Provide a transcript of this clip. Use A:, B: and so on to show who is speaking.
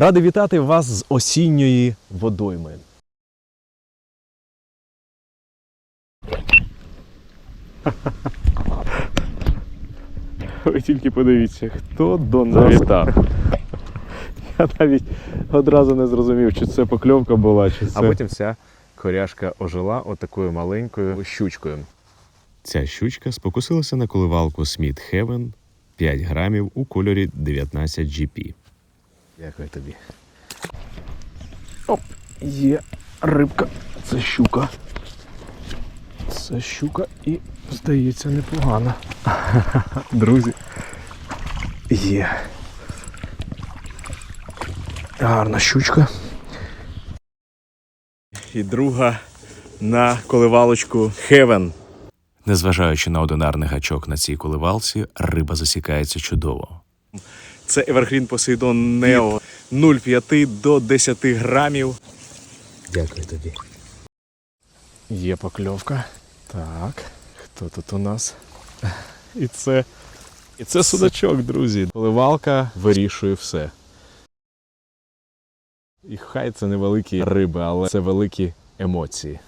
A: Радий вітати вас з осінньої водойми. Ви тільки подивіться, хто до нас завітав. Я навіть одразу не зрозумів, чи це покльовка була, чи це.
B: А потім ця коряшка ожила отакою маленькою щучкою. Ця щучка спокусилася на коливалку Smith Heaven 5 грамів у кольорі 19 GP.
A: Дякую тобі. Оп, є рибка. Це щука. Це щука і, здається, непогана. Друзі. Є. Гарна щучка. І друга на коливалочку Heaven.
B: Незважаючи на одинарний гачок на цій коливалці, риба засікається чудово.
A: Це Evergreen Poseidon Neo 0,5 до 10 грамів.
B: Дякую тобі.
A: Є покльовка. Так, хто тут у нас? І це. І це судачок, друзі. Поливалка вирішує все. І хай це невеликі риби, але це великі емоції.